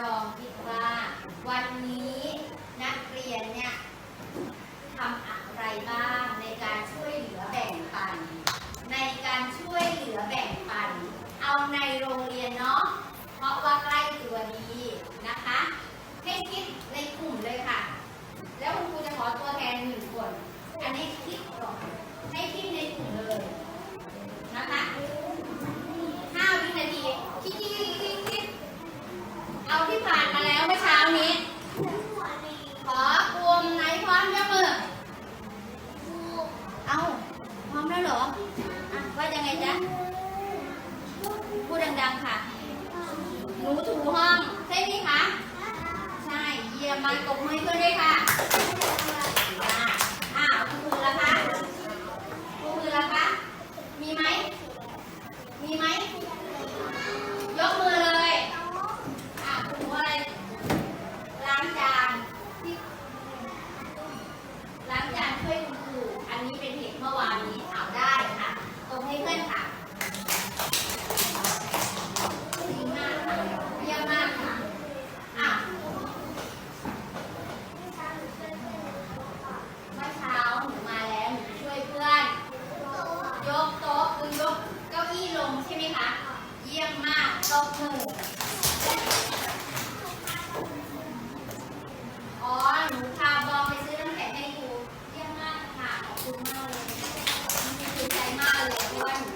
รองคิดว่า วันนี้นักเรียนเนี่ยทำอะไรบ้างในการช่วยเหลือแบ่งปัน ในการช่วยเหลือแบ่งปัน เอาในโรงเรียนเนาะเพราะว่าใกล้ตัวดีนะคะ ให้คิดในกลุ่มเลยค่ะ แล้วคุณครูจะขอตัวแทนหนึ่งคน อันนี้คิดก่อนให้คิดในกลุ่มเลยนะคะห้าวินาที คิดคิดคิดคิดคิดเอาที่ผ่านมาแล้วเมื่อเช้านี้ ขอกลุ่มไหนพร้อมยกมือ เอาพร้อมแล้วเหรออะว่ายังไงจ๊ะ พูดดังๆค่ะ หนูถูห้อง ใช่ไหมคะ ใช่ เยี่ยมมากตบมือให้เพื่อนด้วยค่ะอะอ้าวคุณครูละคะคุณครูละคะ มีไหม มีไหม ยกมือ อี้ลงใช่ไหมคะ เยี่ยมมากตบมืออ๋อ หนูพาบองไปซื้อน้ำแข็งให้ครูเยี่ยมมากค่ะ ขอบคุณมากเลยดีใจมากเลยเพราะว่าหนู